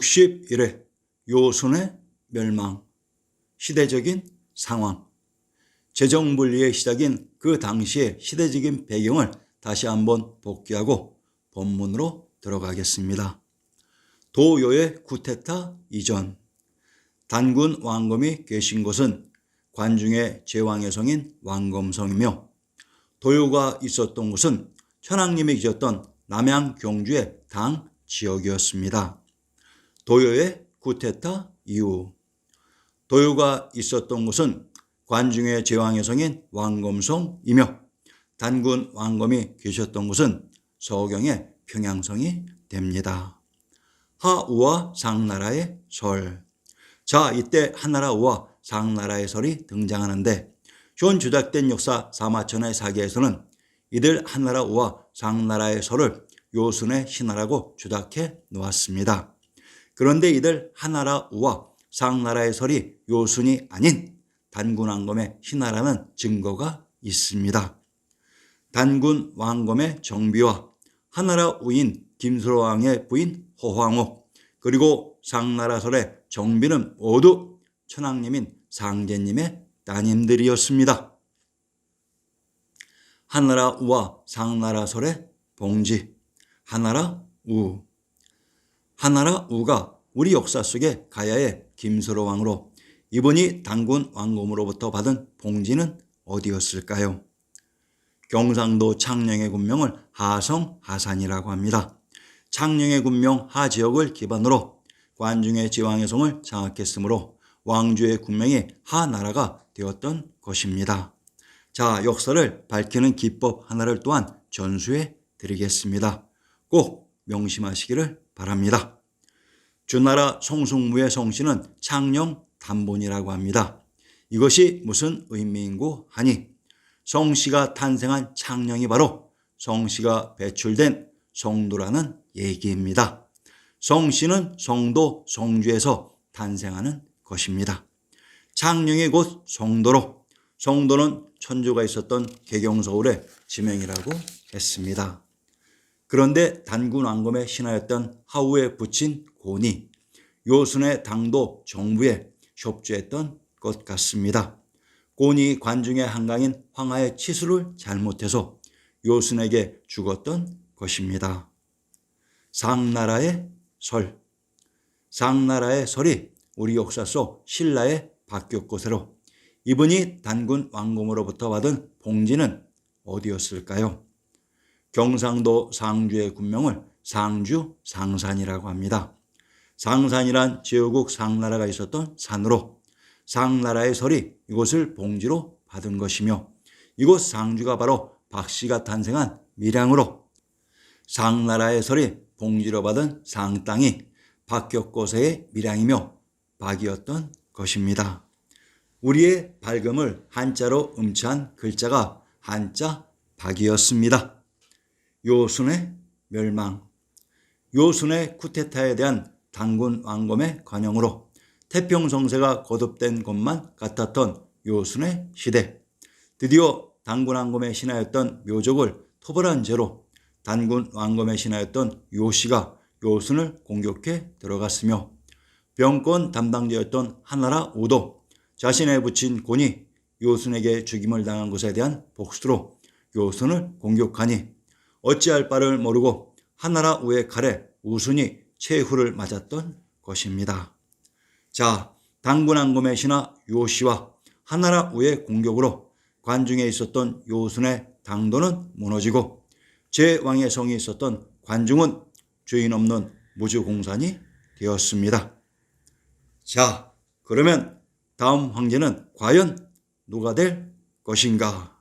61회 요순의 멸망 시대적인 상황 재정분리의 시작인 그 당시의 시대적인 배경을 다시 한번 복귀하고 본문으로 들어가겠습니다. 도요의 쿠데타 이전 단군 왕검이 계신 곳은 관중의 제왕의 성인 왕검성이며 도요가 있었던 곳은 천황님이 계셨던 남양 경주의 당 지역이었습니다. 도요의 쿠데타 이후 도요가 있었던 곳은 관중의 제왕의 성인 왕검성이며 단군 왕검이 계셨던 곳은 서경의 평양성이 됩니다. 하우와 상나라의 설. 자, 이때 한나라우와 상나라의 설이 등장하는데 현 조작된 역사 사마천의 사기에서는 이들 한나라우와 상나라의 설을 요순의 신하라고 조작해 놓았습니다. 그런데 이들 한나라 우와 상나라의 설이 요순이 아닌 단군 왕검의 신하라는 증거가 있습니다. 단군 왕검의 정비와 한나라 우인 김수로 왕의 부인 호황호 그리고 상나라설의 정비는 모두 천황님인 상제님의 따님들이었습니다. 한나라 우와 상나라설의 봉지 한나라 우 한나라 우가 우리 역사 속에 가야의 김수로 왕으로 이분이 단군 왕검으로부터 받은 봉지는 어디였을까요? 경상도 창녕의 군명을 하성 하산이라고 합니다. 창녕의 군명 하 지역을 기반으로 관중의 지왕의 성을 장악했으므로 왕주의 군명이 하나라가 되었던 것입니다. 자, 역사를 밝히는 기법 하나를 또한 전수해 드리겠습니다. 꼭 명심하시기를 바랍니다. 주나라 송숙무의 성씨는 창녕 단본이라고 합니다. 이것이 무슨 의미인고 하니 성씨가 탄생한 창녕이 바로 성씨가 배출된 성도라는 얘기입니다. 성씨는 성도 성주에서 탄생하는 것입니다. 창녕이 곧 성도로 성도는 천주가 있었던 개경서울의 지명이라고 했습니다. 그런데 단군 왕검의 신하였던 하우에 붙인 곤이 요순의 당도 정부에 협조했던 것 같습니다. 곤이 관중의 한강인 황하의 치수를 잘못해서 요순에게 죽었던 것입니다. 상나라의 설. 상나라의 설이 우리 역사 속 신라의 박격고세로 이분이 단군 왕공으로부터 받은 봉지는 어디였을까요? 경상도 상주의 군명을 상주 상산이라고 합니다. 상산이란 제후국 상나라가 있었던 산으로 상나라의 설이 이곳을 봉지로 받은 것이며 이곳 상주가 바로 박씨가 탄생한 밀양으로 상나라의 설이 봉지로 받은 상 땅이 박격고세의 밀양이며 박이었던 것입니다. 우리의 밝음을 한자로 음치한 글자가 한자 박이었습니다. 요순의 멸망 요순의 쿠데타에 대한 단군 왕검의 관용으로 태평성세가 거듭된 것만 같았던 요순의 시대. 드디어 단군 왕검의 신하였던 묘족을 토벌한 죄로 단군 왕검의 신하였던 요시가 요순을 공격해 들어갔으며 병권 담당자였던 하나라 우도 자신의 부친 곤이 요순에게 죽임을 당한 것에 대한 복수로 요순을 공격하니 어찌할 바를 모르고 하나라 우의 칼에 우순이 최후를 맞았던 것입니다. 자, 당군왕검의 신하 요시와 하나라 우의 공격으로 관중에 있었던 요순의 당도는 무너지고 제왕의 성이 있었던 관중은 죄인 없는 무주공산이 되었습니다. 자, 그러면 다음 황제는 과연 누가 될 것인가?